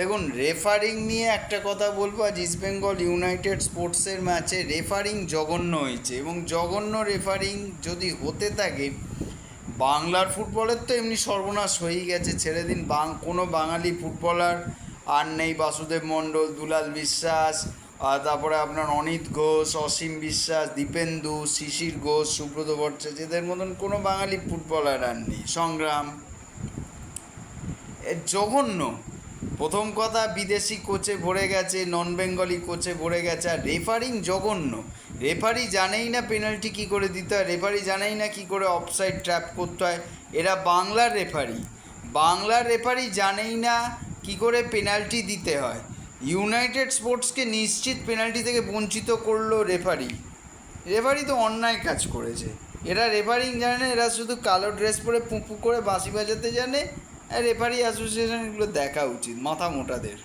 দেখুন রেফারিং নিয়ে একটা কথা বলব, আজ ইস্ট বেঙ্গল ইউনাইটেড স্পোর্টসের ম্যাচে রেফারিং জঘন্য হয়েছে এবং জঘন্য রেফারিং যদি হতে থাকে, বাংলার ফুটবলের তো এমনি সর্বনাশ হয়েই গেছে, ছেড়ে দিন, বাং, কোনো বাঙালি ফুটবলার আর নেই বাসুদেব মণ্ডল, দুলাল বিশ্বাস, আর তারপরে আপনার অনিত ঘোষ, অসীম বিশ্বাস, দীপেন্দু, শিশির ঘোষ, সুব্রত ভট্টাচার্য, এদের মতন কোনো বাঙালি ফুটবলার আর নেই, সংগ্রাম জঘন্য। প্রথম কথা, বিদেশি কোচে ভরে গেছে নন বেঙ্গলি কোচে ভরে গেছে, আর রেফারিং জঘন্য। রেফারি জানেই না পেনাল্টি কী করে দিতে হয় রেফারি জানেই না কী করে অফসাইড ট্র্যাপ করতে হয়। এরা বাংলার রেফারি বাংলার রেফারি জানেই না কী করে পেনাল্টি দিতে হয়। ইউনাইটেড স্পোর্টসকে নিশ্চিত পেনাল্টি থেকে বঞ্চিত করল রেফারি রেফারি তো অন্যায় কাজ করেছে। এরা রেফারিং জানে না, এরা শুধু কালো ড্রেস পরে পুঁপু করে বাঁশি বাজাতে জানে রেফারি অ্যাসোসিয়েশনগুলো দেখা উচিত মাথা মোটাদের।